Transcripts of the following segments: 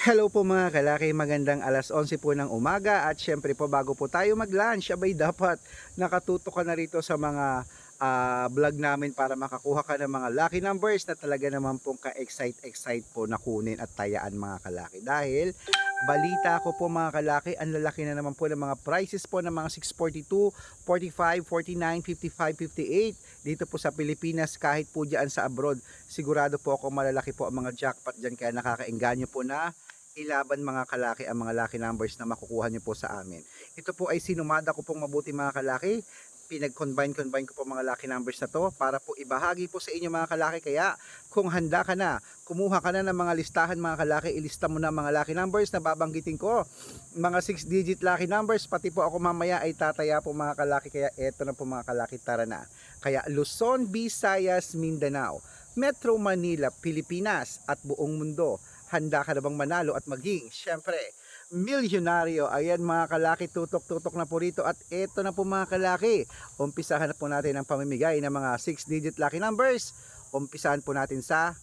Hello po mga kalaki, magandang alas 11 po ng umaga at syempre po bago po tayo mag-lunch, abay dapat nakatutok ka na rito sa mga ah, vlog namin para makakuha ka ng mga lucky numbers na talaga naman pong ka-excite-excite po na kunin at tayaan mga kalaki. Dahil balita ko po mga kalaki, ang lalaki na naman po ng mga prices po ng mga 642, 45, 49, 55, 58 dito po sa Pilipinas kahit po dyan sa abroad. Sigurado po ako malalaki po ang mga jackpot dyan kaya nakakaengganyo po na ilaban mga kalaki ang mga lucky numbers na makukuha nyo po sa amin. Ito po ay sinumada ko pong mabuti mga kalaki. Pinag-combine-combine ko po mga lucky numbers na to para po ibahagi po sa inyo mga kalaki. Kaya kung handa ka na, kumuha ka na ng mga listahan mga kalaki, ilista mo na mga lucky numbers na babanggitin ko. Mga 6 digit lucky numbers, pati po ako mamaya ay tataya po mga kalaki. Kaya eto na po mga kalaki, tara na. Kaya Luzon, Visayas, Mindanao, Metro Manila, Pilipinas at buong mundo handa ka na bang manalo at maging, syempre, milyonaryo. Ayan mga kalaki, tutok-tutok na po rito. At eto na po mga kalaki, umpisahan na po natin ang pamimigay ng mga 6-digit lucky numbers. Umpisahan po natin sa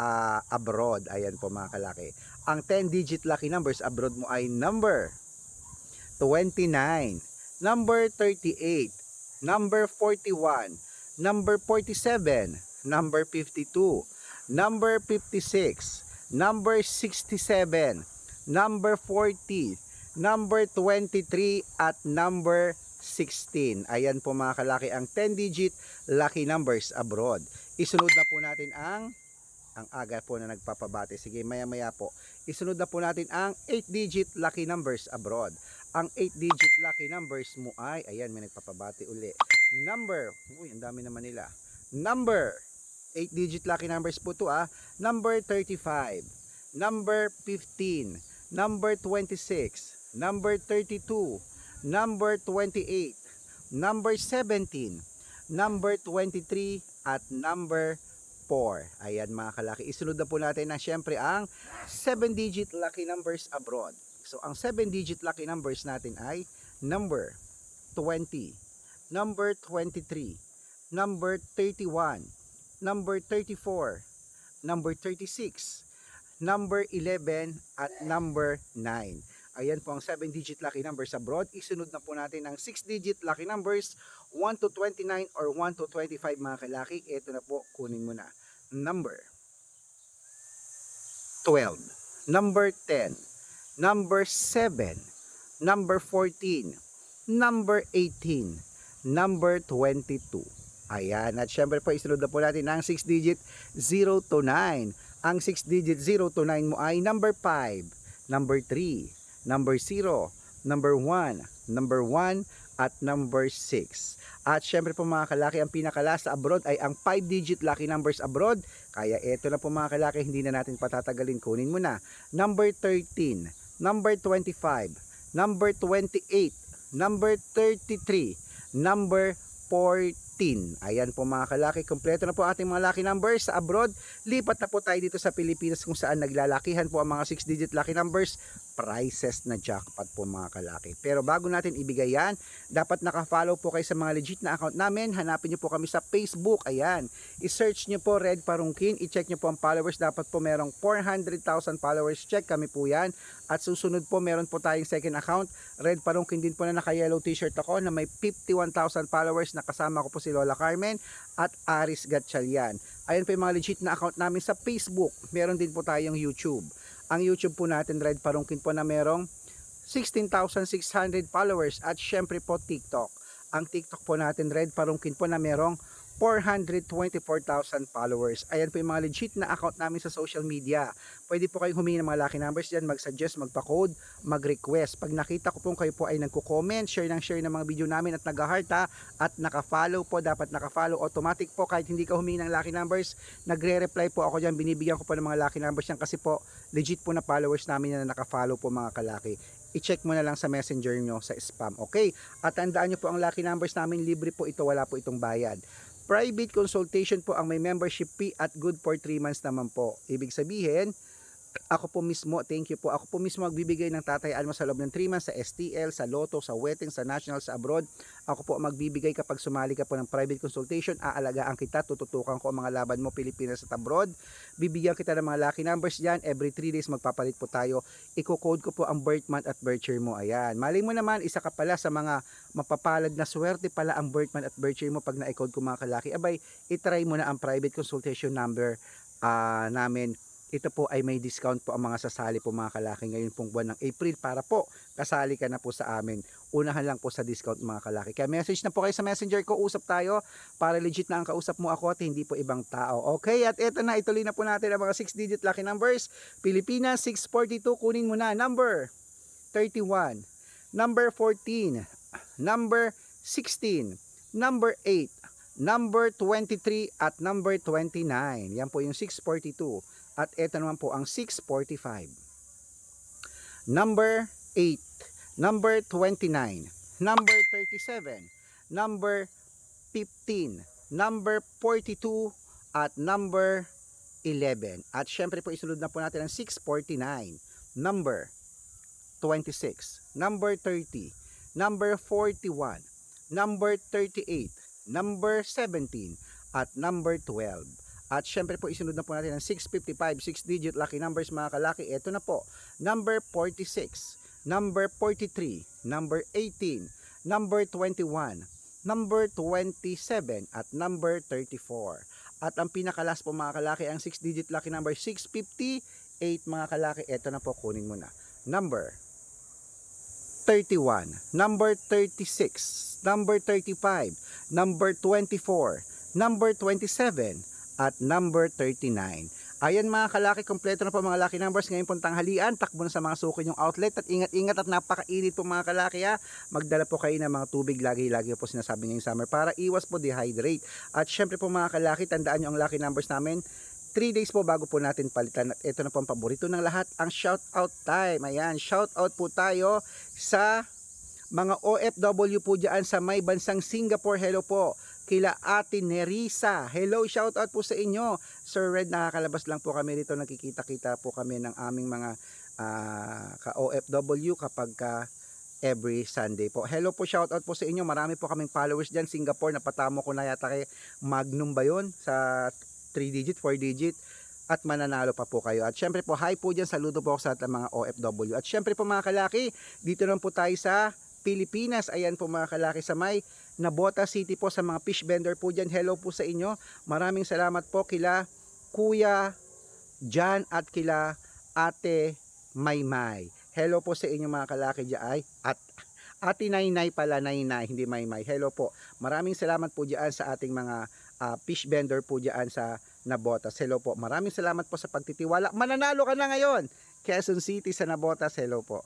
ah, abroad. Ayan po mga kalaki. Ang 10-digit lucky numbers abroad mo ay number 29, number 38, number 41, number 47, number 52, number 56, number 67, number 40, number 23 at number 16. Ayan po mga kalaki ang 10 digit lucky numbers abroad. Isunod na po natin ang ang aga po na nagpapabati. Sige, maya-maya po. Isunod na po natin ang 8 digit lucky numbers abroad. Ang 8 digit lucky numbers mo ay ayan may nagpapabati uli. Number, uy, ang dami naman nila. Number 8 digit lucky numbers po to ah. Number 35, number 15, number 26, number 32, number 28, number 17, number 23 at number 4. Ayan mga kalaki. Isunod na po natin na syempre ang 7 digit lucky numbers abroad. So ang 7 digit lucky numbers natin ay number 20, number 23, number 31, number 34, number 36, number 11, at number 9. Ayan po ang 7-digit lucky numbers abroad. Isunod na po natin ang 6-digit lucky numbers 1 to 29 or 1 to 25 mga kalaki. Ito na po, kunin mo na. Number 12, number 10, number 7, number 14, number 18, number 22. Ayan. At syempre po, isunod na po natin ang 6 digit 0 to 9. Ang 6 digit 0 to 9 mo ay number 5, number 3, number 0, number 1, number 1, at number 6. At syempre po mga kalaki, ang pinakalas abroad ay ang 5 digit lucky numbers abroad. Kaya eto na po mga kalaki, hindi na natin patatagalin. Kunin mo na. Number 13, number 25, number 28, number 33, number 14. Ayan po mga kalaki, kompleto na po ating mga lucky numbers sa abroad. Lipat na po tayo dito sa Pilipinas kung saan naglalakihan po ang mga 6 digit lucky numbers. Prices na jackpot po mga kalaki. Pero bago natin ibigay yan, dapat nakafollow po kayo sa mga legit na account namin. Hanapin nyo po kami sa Facebook. Ayan. I-search nyo po Red Parungkin. I-check nyo po ang followers. Dapat po merong 400,000 followers. Check kami po yan. At susunod po meron po tayong second account. Red Parungkin din po na naka-yellow t-shirt ako na may 51,000 followers. Nakasama ko po si Lola Carmen at Aris Gatchalian. Ayan po yung mga legit na account namin sa Facebook. Meron din po tayong YouTube. Ang YouTube po natin, Red Parungkin po na merong 16,600 followers at syempre po TikTok. Ang TikTok po natin, Red Parungkin po na merong 424,000 followers. Ayan po yung mga legit na account namin sa social media. Pwede po kayong humingi ng mga lucky numbers dyan, mag-suggest, magpa-code, mag-request. Pag nakita ko po kayo po ay nagko-comment, share ng share ng mga video namin at nag-heart at naka-follow po, dapat naka-follow automatic po kahit hindi ka humingi ng lucky numbers, nagre-reply po ako dyan, binibigyan ko po ng mga lucky numbers yan kasi po legit po na followers namin na naka-follow po mga kalaki i-check mo na lang sa messenger nyo sa spam. Okay? At tandaan nyo po ang lucky numbers namin, libre po ito, wala po itong bayad. Private consultation po ang may membership fee at good for 3 months naman po. Ibig sabihin, ako po mismo, thank you po. Ako po mismo magbibigay ng tatayaan mo sa loob ng 3 months sa STL, sa Lotto, sa Wedding, sa National, sa Abroad. Ako po magbibigay kapag sumali ka po ng private consultation, aalagaan kita, tututukan ko ang mga laban mo Pilipinas at abroad. Bibigyan kita ng mga lucky numbers diyan. Every 3 days magpapalit po tayo. Iko-code ko po ang birth month at birth year mo. Ayan. Mali mo naman, isa ka pala sa mga mapapalad na swerte pala ang birth month at birth year mo pag na-code ko mga kalaki. Abay, itry mo na ang private consultation number ah, namin ito po ay may discount po ang mga sasali po mga kalaki ngayon pong buwan ng April para po kasali ka na po sa amin. Unahan lang po sa discount mga kalaki. Kaya message na po kayo sa messenger ko, usap tayo para legit na ang kausap mo ako at hindi po ibang tao. Okay, at eto na, ituloy na po natin ang mga 6-digit lucky numbers. Pilipinas 642, kunin mo na. Number 31, number 14, number 16, number 8, number 23 at number 29. Yan po yung 642. At ito naman po ang 645. Number 8, number 29, number 37, number 15, number 42 at number 11. At syempre po isunod na po natin ang 649, number 26, number 30, number 41, number 38, number 17, at number 12. At syempre po isunod na po natin ang 655, 6-digit lucky numbers mga kalaki. Ito na po, number 46, number 43, number 18, number 21, number 27, at number 34. At ang pinakalas po mga kalaki, ang 6-digit lucky number 658 mga kalaki. Ito na po, kunin mo na. Number 31, number 36, number 35, number 24, number 27, at number 39. Ayan mga kalaki, kompleto na po mga lucky numbers. Ngayon pong tanghalian, takbo na sa mga suki yung outlet at ingat-ingat at napakainit po mga kalaki ha. Magdala po kayo ng mga tubig lagi-lagi po sinasabi ngayong summer para iwas po dehydrate. At syempre po mga kalaki, tandaan nyo ang lucky numbers namin. 3 days po bago po natin palitan at ito na po ang paborito ng lahat, ang shout out time. Ayan, shout out po tayo sa mga OFW po dyan sa may bansang Singapore. Hello po kila Ate Nerisa. Hello, shout out po sa inyo. Sir Red, nakakalabas lang po kami dito. Nakikita-kita po kami ng aming mga ah, ka-OFW kapag ka every Sunday po. Hello po, shout out po sa inyo. Marami po kaming followers dyan. Singapore, napatamo ko na yata kay Magnum ba yun? Sa 3 digit, 4 digit at mananalo pa po kayo. At syempre po, hi po dyan, saludo po ako sa mga OFW. At syempre po mga kalaki, dito naman po tayo sa Pilipinas. Ayan po mga kalaki sa may Nabota City po sa mga fish vendor po dyan. Hello po sa inyo. Maraming salamat po kila Kuya Jan at kila Ate Maymay. Hello po sa inyo mga kalaki dyan. At Ate Nainay pala, Nainay, hindi Maymay. Hello po. Maraming salamat po dyan sa ating mga ah, fish vendor po dyan sa Nabotas. Hello po. Maraming salamat po sa pagtitiwala. Mananalo ka na ngayon. Quezon City sa Nabotas. Hello po.